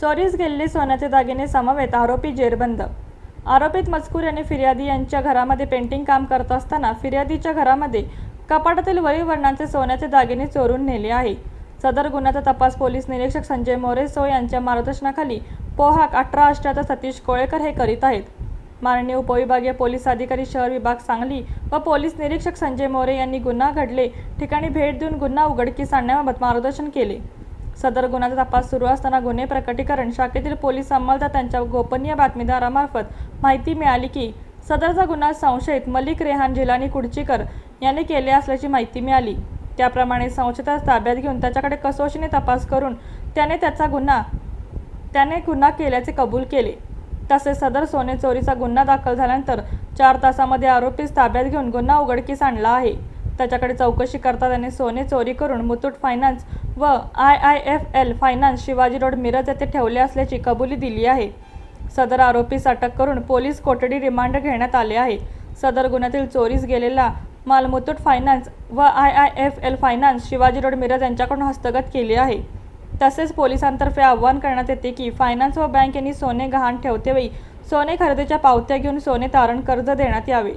चोरीस गेलेले सोन्याचे दागिने समवेत आरोपी जेरबंद. आरोपित मजकूर यांनी फिर्यादी यांच्या घरामध्ये पेंटिंग काम करत असताना फिर्यादीच्या घरामध्ये कपाटातील वरील वर्णांचे सोन्याचे दागिने चोरून नेले आहे. सदर गुन्ह्याचा तपास पोलीस निरीक्षक संजय मोरे सो यांच्या मार्गदर्शनाखाली पोहाक अठरा अष्ट्याचा सतीश कोळेकर हे करीत आहेत. माननीय उपविभागीय पोलीस अधिकारी शहर विभाग सांगली व पोलीस निरीक्षक संजय मोरे यांनी गुन्हा घडले ठिकाणी भेट देऊन गुन्हा उघडकीस आणण्याबाबत मार्गदर्शन केले. सदर गुन्ह्याचा तपास सुरू असताना गुन्हे प्रकटीकरण शाखेतील पोलीस अंमलदार त्यांच्या गोपनीय बातमीदारामार्फत माहिती मिळाली की सदरचा गुन्हा संशयित मलिक रेहान जिलानी कुडचीकर याने केले असल्याची माहिती मिळाली. त्याप्रमाणे संशयितास ताब्यात घेऊन त्याच्याकडे कसोशीने तपास करून त्याने त्याचा गुन्हा त्याने गुन्हा केल्याचे कबूल केले. तसेच सदर सोने चोरीचा गुन्हा दाखल झाल्यानंतर चार तासामध्ये आरोपीस ताब्यात घेऊन गुन्हा उघडकीस आणला आहे. त्याच्याकडे चौकशी करता त्याने सोने चोरी करून मुथूट फायनान्स व I I F L finance Shivaji road Miraj येथे ठेवले असल्याची कबुली दिली आहे. सदर आरोपीस अटक करून पोलीस कोठडी रिमांड घेण्यात आले आहे. सदर गुन्ह्यातील चोरीस गेलेला माल मुथूट फायनान्स व I I F L finance Shivaji road Miraj यांच्याकडून हस्तगत केले आहे. तसेच पोलिसांतर्फे आवाहन करण्यात येते की फायनान्स व बँक यांनी सोने गहाण ठेवतेवेळी सोने खरेदीच्या पावत्या घेऊन सोने तारण कर्ज देण्यात यावे.